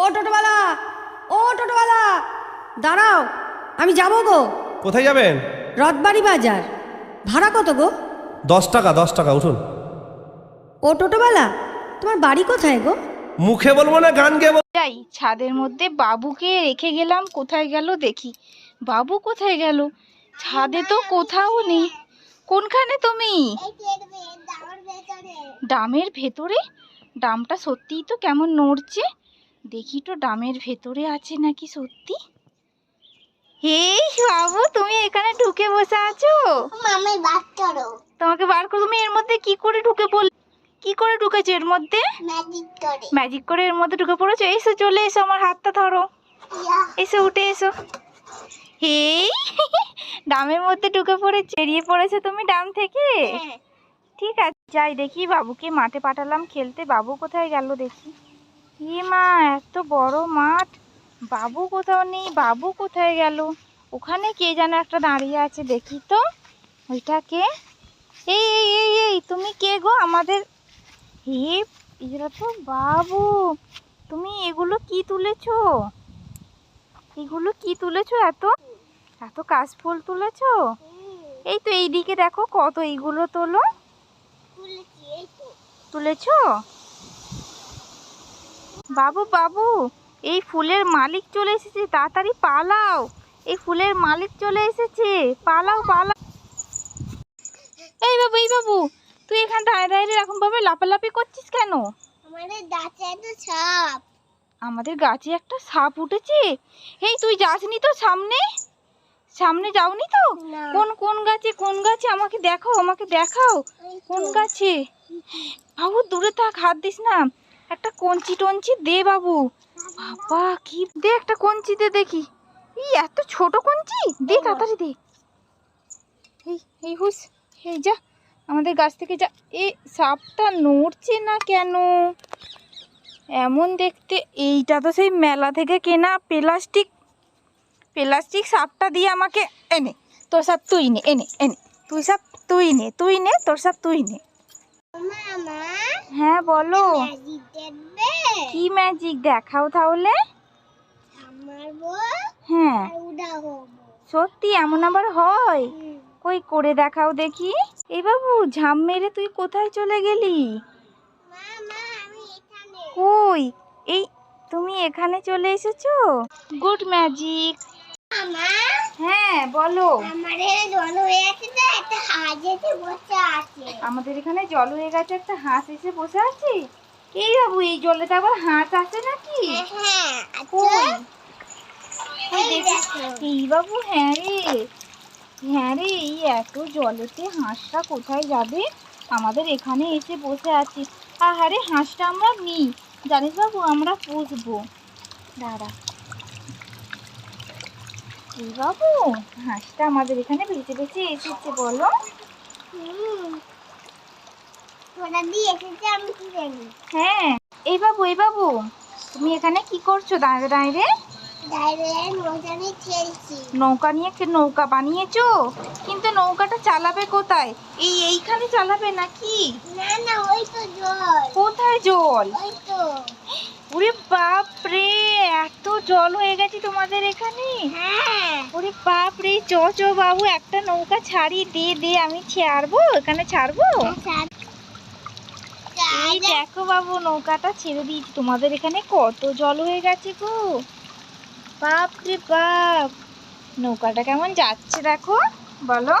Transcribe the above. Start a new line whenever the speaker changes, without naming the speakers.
ও টোটোওয়ালা ও টোটোওয়ালা দাঁড়াও আমি যাব গো।
কোথায় যাবেন?
রথবাড়ি বাজার। ভাড়া কত গো?
দশ টাকা দশ টাকা উঠুন।
ও টোটোওয়ালা তোমার বাড়ি কোথায় গো?
মুখে বলব না গান বলব?
যাই ছাদের মধ্যে বাবুকে রেখে গেলাম কোথায় গেল দেখি। বাবু কোথায় গেল? ছাদে তো কোথাও নেই। কোনখানে তুমি? ডামের ভেতরে ডামটা সত্যিই তো কেমন নড়ছে? দেখি তো ডামের ভেতরে আছে নাকি সত্যি? এই বাবু তুমি এখানে ঢুকে বসে আছো?
মামাই বাদ করো
তোমাকে বার করে তুমি এর মধ্যে কি করে ঢুকে পড়ল? কি করে ঢুকেছো এর মধ্যে?
ম্যাজিক করে।
ম্যাজিক করে এর মধ্যে ঢুকে পড়েছো? এসো চলে এসো আমার হাতটা ধরো। এসো উঠে এসো। হেই ডামের মধ্যে ঢুকে পড়ে বেরিয়ে পড়েছো তুমি ডাম থেকে? ঠিক আছে যাই দেখি বাবুকে মাঠে পাঠালাম খেলতে। বাবু কোথায় গেল দেখি। ই মা এত বড় মাঠ। বাবু কোথাও নেই বাবু কোথায় গেল? ওখানে কে যেন একটা দাঁড়িয়ে আছে দেখি তো। ওইটা কে? এই এই এই এই তুমি কে গো? আমাদের হে এরা তো বাবু। তুমি এগুলো কি তুলেছো? এগুলো কি তুলেছো এত? এত কাশফুল তুলেছো? এই তো এইদিকে দেখো কত এইগুলো তোলো।
তুলেছি?
বাবু বাবু এই ফুলের মালিক চলে এসেছে তাড়াতাড়ি পালাও। এই ফুলের মালিক চলে এসেছে পালাও পালাও। এই বাবু এই বাবু তুই এখানে দাঁড়িয়ে দাঁড়িয়ে এরকম ভাবে লাফালাফি করছিস কেন?
আমাদের দাঁতে তো সাপ।
আমাদের গাছে একটা সাপ উঠেছে। এই তুই যাসনি তো সামনে? সামনে যাওনি তো? কোন কোন গাছে কোন গাছে? আমাকে দেখাও আমাকে দেখাও। কোন গাছে? বাবু দূরে থাক হাত দিস না। একটা কঞ্চি টঞ্চি দে বাবু। বাবা কি দে একটা কঞ্চি দে দেখি। এই এত ছোট কঞ্চি? দে তাড়াতাড়ি দে। এই এই হুস এই যা আমাদের গাছ থেকে যা। এ সাপটা নড়ছে না কেন? এমন দেখতে এইটা তো সেই মেলা থেকে কেনা প্লাস্টিক। প্লাস্টিক সাপটা দিয়ে আমাকে এনে তোর সাপ তুই নে এনে এনে। তুই সাপ তুই নে তুই নে তোর সাপ তুই নে। হ্যাঁ বলো।
দেখবে
কি ম্যাজিক? দেখাও তাহলে। হ্যাঁ। সত্যি এমন আবার হয়? কই করে দেখাও দেখি। এই বাবু ঝাম মেরে তুই কোথায় চলে গেলি? কই? এই তুমি এখানে চলে এসেছ? Good magic. হ্যাঁ বলো।
আমাদের
এখানে জল হয়ে গেছে একটা হাঁস এসে বসে আছে? এই বাবু এই জলেতে আবার হাঁস আছে নাকি?
হ্যাঁ এই
বাবু হ্যাঁ রে। হ্যাঁ রে এই এত জলেতে হাঁসটা কোথায় যাবে? আমাদের এখানে এসে বসে আছে। আহারে হাঁসটা আমরা নিই। জানিস বাবু আমরা পুষবো। দাঁড়া। এই বাবু হাঁসটা আমাদের এখানে বেঁচে বেঁচে এসেছে বলো।
হুম তোরা দিয়ে এসেছে আমি কি জানি
হ্যাঁ এই বাবু এই বাবু তুমি এখানে কি করছ?
খেলছি।
নৌকা নিয়ে নৌকা বানিয়েছো? কিন্তু নৌকাটা চালাবে কোথায়? এই এইখানে চালাবে নাকি?
না না ওই তো জল।
কোথায় জল?
ওই তো।
ওরে বাপ রে এত জল হয়ে গেছে তোমাদের এখানে?
হ্যাঁ।
ওরে বাপ রে চ চ বাবু একটা নৌকা ছাড়ি দে দে আমি ছাড়বো? এখানে ছাড়বো?
আচ্ছা
এই দেখো বাবু নৌকাটা ছেড়ে দিয়েছি। তোমাদের এখানে কত জল হয়ে গেছে গো। বাপ রে বাপ। নৌকাটা কেমন যাচ্ছে দেখো বলো।